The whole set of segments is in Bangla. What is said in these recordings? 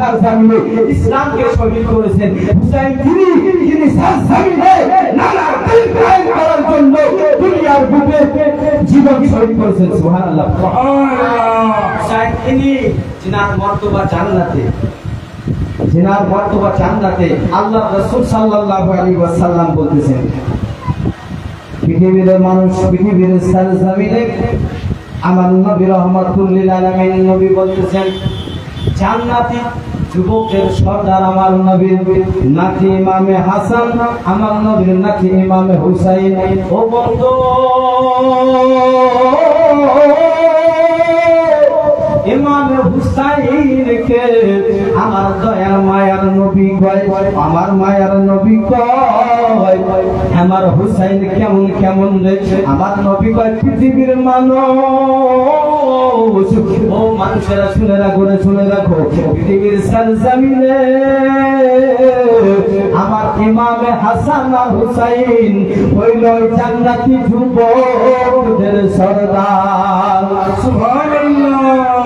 তার জামিনে ইসলামকে শহীদ করেছেন। হুসাইন, তিনি যিনি সার জামিনে নানা ক্রাইম করার জন্য দুনিয়ার বুকে জীবন শহীদ করেছেন। সুবহানাল্লাহ। হুসাইন, তিনি যিনার মর্তবা জান্নাতে। যিনার মর্তবা জান্নাতে আল্লাহ রাসূল সাল্লাল্লাহু আলাইহি ওয়াসাল্লাম বলতেছেন, পৃথিবীর মানুষ পৃথিবীর সার জামিনে আমার নবী রহমাতুল্লিল আলামিন নবী বলতেছেন, জান্নাতি যুবকের সর্দার আমার নবীর নাতি ইমামে হাসান, আমার নবীর নাতি ইমামে হুসাইন। ও বন্ধু, ইমামে হুসাইনকে আমার দয়ার মায়ার নবী কয়, আমার মায়ার নবী কয়, আমার হুসাইন কেমন কেমন রে? আমার নবী কয়, পৃথিবীর মানুষ। ও মানুষেরা শুনে রাখো না শুনে রাখো। পৃথিবীর সরজমিনে আমার ইমাম হাসান হুসাইন হইল জান্নাতি যুবকদের সরদার। সুবহানাল্লাহ।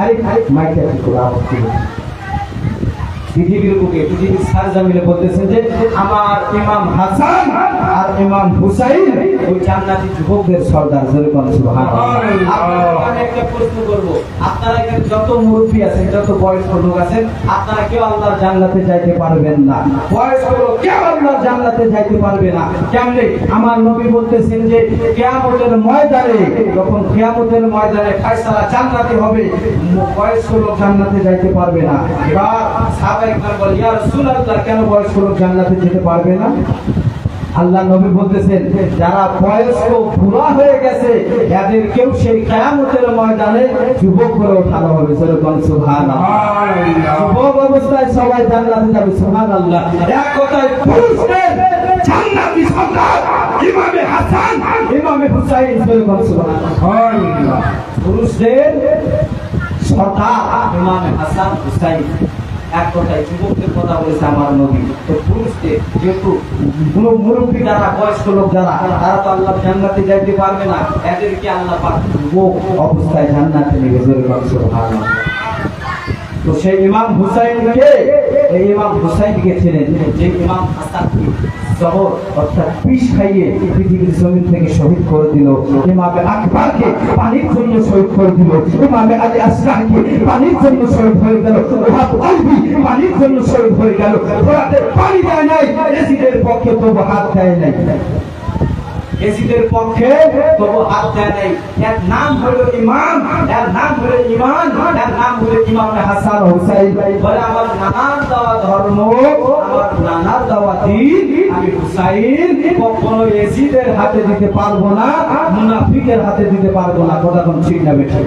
আরে মাইকে একটু আওয়াজ। পৃথিবীর বুকে পৃথিবীর সারজামিনে বলতেছেন যে আমার ইমাম হাসান আর ইমাম হুসাইন ওই জান্নাতি যুবকদের সর্দার জোরে আপনাদের একটা প্রশ্ন করব আপনারা এখানে যত মুরব্বী আছেন যত বয়স্ক লোক আছেন আপনারা কেউ আল্লাহর জান্নাতে যাইতে পারবেন না। বয়স্ক লোক কেউ আল্লাহর জান্নাতে যাইতে পারবে না। কেমনে? আমার নবী বলতেছেন যে কিয়ামতের ময়দানে যখন কিয়ামতের ময়দানে ফয়সালা জান্নাতে হবে বয়স্ক লোক জান্নাতে যাইতে পারবে না। এবার সাহাবায়ে কেরাম বলে ইয়া রাসূলুল্লাহ কেন বয়স্ক লোক জান্নাতে যেতে পারবে না? আল্লাহ নবী বলতেছেন যারা বয়স্ক বুড়া হয়ে গেছে এদের কেউ সেই কেয়ামতের ময়দানে যুবক করে ওঠানো হবে। সেরকম সুহান যুবক অবস্থায় সবাই জান্নাতে যাবে সুহান আল্লাহ এক কথায় পুরুষদের জান্নাতি সন্তান ইমামে হাসান ইমামে হুসাইন সেরকম সুহান পুরুষদের সর্দার ইমামে হাসান হুসাইন। এক কথায় যুবকদের কথা বলেছে আমার নবী। তো পুরুষকে যেহেতু মুরব্বী যারা, বয়স্ক লোক যারা, তারা তো আল্লাহ জান্নাতে যাইতে পারবে না। এদেরকে আল্লাহ পাক অবস্থায় জান্নাতে সুবহানাল্লাহ। তো সেই ইমাম হুসাইনকে, এই ইমাম হুসাইনকে ছিলেন যে ইমাম হাসানকে অর্থাৎ খাইয়ে পৃথিবীর জমিন থেকে শহীদ করে দিল, ইমামে আকবরকে পানির জন্য শহীদ করে দিল, ইমামে আলী পানির জন্য শহীদ হয়ে গেল আলবি পানির জন্য শহীদ হয়ে গেল। ওরাতে পানি দেয় নাই পক্ষে তবু হাত দেয় নাই। এসিদের পক্ষে তবু হাত দেয় নাই। এর নাম হলো ইমাম, এর নাম হলো ইমান এর নাম হলো ইমাম হাসান হুসাইন। বলে আমার নানার দেওয়া ধর্ম, আমার নানার দেওয়া দিন, আমি হুসাইন, কখনো এসিদের হাতে দিতে পারব না, মুনাফিকের হাতে দিতে পারব না। কথা ঠিক না বেঠে?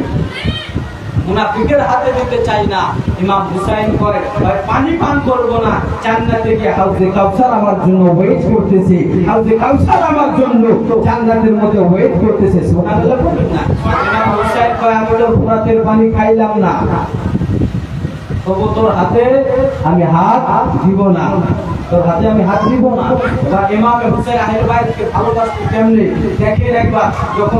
মুনাফিকের হাতে দিতে চাই না। ইমাম হুসাইন ভাই, পানি পান করব না। জান্নাতে গিয়ে হাউজে কাউসার আমার জন্য ওয়েট করতেছে। হাউজে কাউসার আমার জন্য জান্নাতের মধ্যে ওয়েট করতেছে। সুবহানাল্লাহ বলবেন না। ইমাম হুসাইন কয়, আমি তো ফুরাতের পানি খাইলাম না। তবু তোর হাতে আমি হাত দিব না। তোর হাতে আমি হাত দিব না। এবার ইমাম হুসাইন আহের বাইরকে ভালোবাসতে কেমনে? দেখে একবার, যখন